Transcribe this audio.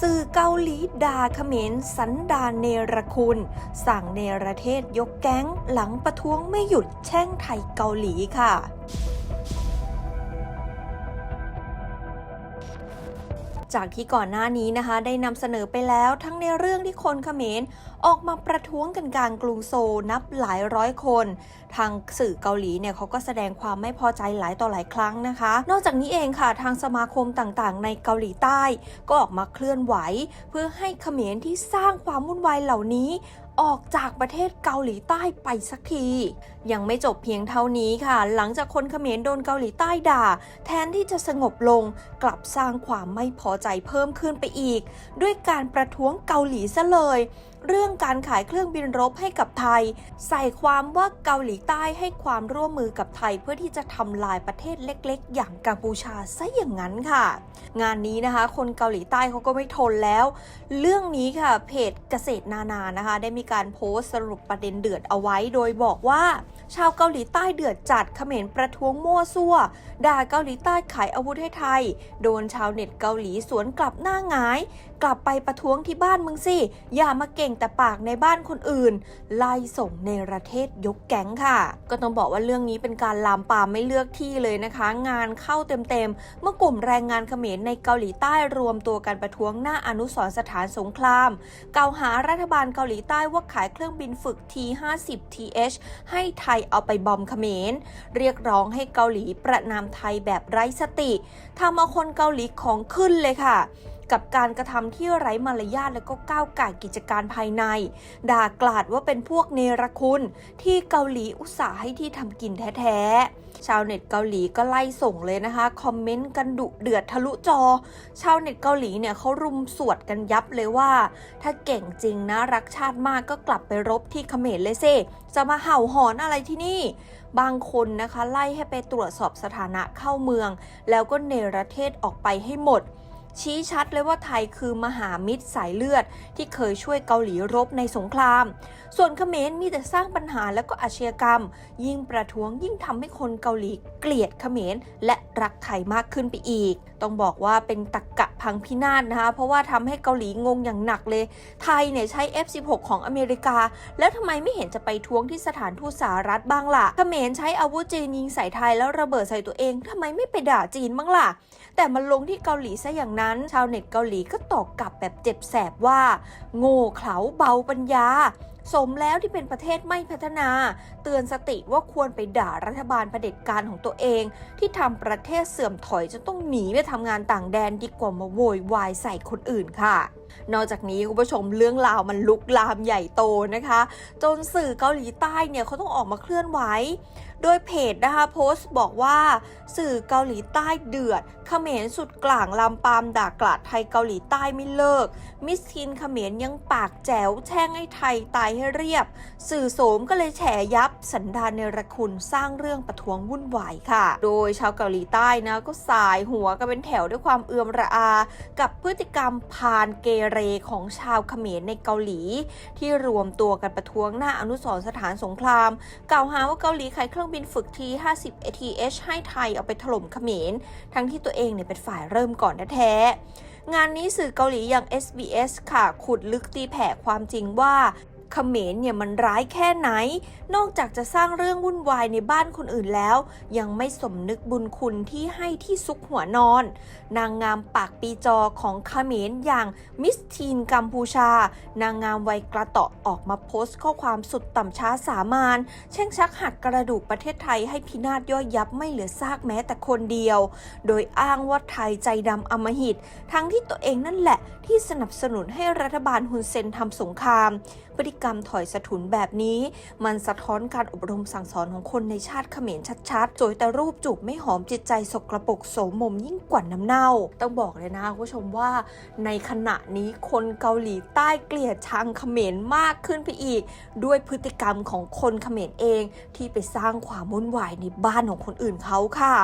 สื่อเกาหลีด่าเขมรสันดานเนรคุณ สั่งเนรเทศยกแก๊งหลังประท้วงไม่หยุดแช่งไทยเกาหลีค่ะ จากที่ก่อนหน้านี้นะคะได้นำเสนอไปแล้วทั้งในเรื่องที่คนเขมรออกมาประท้วงกันกลางกรุงโซลนับหลายร้อยคน ทางสื่อเกาหลีเนี่ยเขาก็แสดงความไม่พอใจหลายต่อหลายครั้งนะคะ นอกจากนี้เองค่ะทางสมาคมต่างๆ ในเกาหลีใต้ ก็ออกมาเคลื่อนไหว เพื่อให้เขมรที่สร้างความวุ่นวายเหล่านี้ ออกจากประเทศเกาหลีใต้ไปสักที ยังไม่จบเพียงเท่านี้ค่ะ หลังจากคนเขมรโดนเกาหลีใต้ด่า แทนที่จะสงบลงกลับสร้างความไม่พอใจเพิ่มขึ้นไปอีก ด้วยการประท้วงเกาหลีซะเลย เรื่องการขายเครื่องบินรบให้กับไทย ใส่ความว่าเกาหลีใต้ให้ความร่วมมือกับไทย เพื่อที่จะทำลายประเทศเล็ก ๆ อย่างกัมพูชาซะอย่างนั้นค่ะ งานนี้นะคะ คนเกาหลีใต้เขาก็ไม่ทนแล้ว เรื่องนี้ค่ะเพจเกษตรนานานะคะ ได้มีการโพสต์สรุปประเด็นเดือดเอาไว้ โดยบอกว่า ชาวเกาหลีใต้เดือดจัดเขมรประท้วงมั่วซั่ว ด่าเกาหลีใต้ขายอาวุธให้ไทย โดนชาวเน็ตเกาหลีสวนกลับหน้าหงาย กลับไปประท้วงที่บ้านมึงสิ อย่ามาเก่งแต่ปากในบ้านคนอื่น ไล่ส่งในประเทศยกแก๊งค่ะ ก็ต้องบอกว่าเรื่องนี้เป็นการลามปามไม่เลือกที่เลยนะคะ งานเข้าเต็มๆ เมื่อกลุ่มแรงงานเขมรในเกาหลีใต้รวมตัวกันประท้วงหน้าอนุสรสถานสงครามกล่าวหารัฐบาลเกาหลีใต้ว่าขายเครื่องบินฝึก T50 TH ให้ไทยเอาไปบอมเขมร เรียกร้องให้เกาหลีประนามไทยแบบไร้สติทำเอาคนเกาหลีของขึ้นเลยค่ะ กับการกระทำที่ไร้มารยาทและก็ก้าวไก่ายกิจการภายใน ด่ากลาดว่าเป็นพวกเนรคุณ ที่เกาหลีอุตส่าห์ให้ที่ทำกินแท้ๆ ชาวเน็ตเกาหลีก็ไล่ส่งเลยนะคะ คอมเมนต์กันดุเดือดทะลุจอ ชาวเน็ตเกาหลีเนี่ยเขารุมสวดกันยับเลยว่า ถ้าเก่งจริงนะรักชาติมากก็กลับไปรบที่เขมรเลยสิจะมาเห่าหอนอะไรที่นี่ บางคนนะคะไล่ให้ไปตรวจสอบสถานะเข้าเมือง แล้วก็เนรเทศออกไปให้หมด ชี้ชัดเลยว่าไทยคือมหามิตรสายเลือด ที่เคยช่วยเกาหลีรบในสงคราม ส่วนเขมรมีแต่สร้างปัญหาและก็อาชญากรรม ยิ่งประท้วงยิ่งทำให้คนเกาหลีเกลียดเขมรและรักไทยมากขึ้นไปอีก ต้องบอกว่าเป็นตักกะพังพินาศนะคะ เพราะว่าทำให้เกาหลีงงอย่างหนักเลย ไทยเนี่ยใช้ F16 ของอเมริกา แล้วทำไมไม่เห็นจะไปท้วงที่สถานทูตสหรัฐบ้างล่ะเขมรใช้อาวุธจีนยิงใส่ไทยแล้วระเบิดใส่ตัวเองทำไมไม่ไปด่าจีนบ้างล่ะ แต่มันลงที่เกาหลีซะอย่างนั้นชาวเน็ตเกาหลีก็ตอบกลับแบบเจ็บแสบว่า โง่เขลาเบาปัญญา สมแล้วที่เป็นประเทศไม่พัฒนา เตือนสติว่าควรไปด่ารัฐบาลเผด็จการของตัวเอง ที่ทำประเทศเสื่อมถอยจะต้องหนีไปทำงานต่างแดนดีกว่ามาโวยวายใส่คนอื่นค่ะ นอกจากนี้คุณผู้ชมเรื่องราวมันลุกลามใหญ่โตนะคะ จนสื่อเกาหลีใต้เนี่ยเขาต้องออกมาเคลื่อนไหวโดยเพจนะคะโพสต์บอกว่าสื่อเกาหลีใต้เดือดเขมรสุดกลางลำปามด่ากลาดไทยเกาหลีใต้ไม่เลิก มิสทินเขมรยังปากแจ๋วแช่งให้ไทยตายให้เรียบ สื่อโสมก็เลยแฉยับสันดานเนรคุณสร้างเรื่องประท้วงวุ่นวายค่ะ โดยชาวเกาหลีใต้นะก็สายหัวกันเป็นแถวด้วยความเอือมระอา กับพฤติกรรมพานเกเรของชาวเขมรในเกาหลี ที่รวมตัวกันประท้วงหน้าอนุสรสถานสงคราม กล่าวหาว่าเกาหลีขายเครื่องบินฝึกที50 ATH ให้ไทยเอาไปถล่มเขมร ทั้งที่ตัวเองเนี่ยเป็นฝ่ายเริ่มก่อนแท้งานนี้สื่อเกาหลีอย่าง SBS ค่ะ ขุดลึกตีแผ่ความจริงว่า เขมรเนี่ยมันร้ายแค่ไหน นอกจากจะสร้างเรื่องวุ่นวายในบ้านคนอื่นแล้ว ยังไม่สมนึกบุญคุณที่ให้ที่ซุกหัวนอน นางงามปากปีจอของเขมรอย่างมิสทีนกัมพูชา นางงามวัยกระเตาะออกมาโพสต์ข้อความสุดต่ำช้าสามานแช่งชักหักกระดูกประเทศไทยให้พินาศย่อยยับไม่เหลือซากแม้แต่คนเดียว โดยอ้างว่าไทยใจดำอมหิต ทั้งที่ตัวเองนั่นแหละที่สนับสนุนให้รัฐบาลฮุนเซนทำสงครามพฤติกรรมถอยสะทุนแบบนี้ มันสะท้อนการอบรมสั่งสอนของคนในชาติเขมรชัดๆโจยแต่รูปจูบไม่หอมจิตใจสกรปรกโสมมยิ่งกว่าน้ำเน่า ต้องบอกเลยนะคุณผู้ชมว่า ในขณะนี้คนเกาหลีใต้เกลียดชังเขมรมากขึ้นไปอีก ด้วยพฤติกรรมของคนเขมรเองที่ไปสร้างความวุ่นวายในบ้านของคนอื่นเขาค่ะ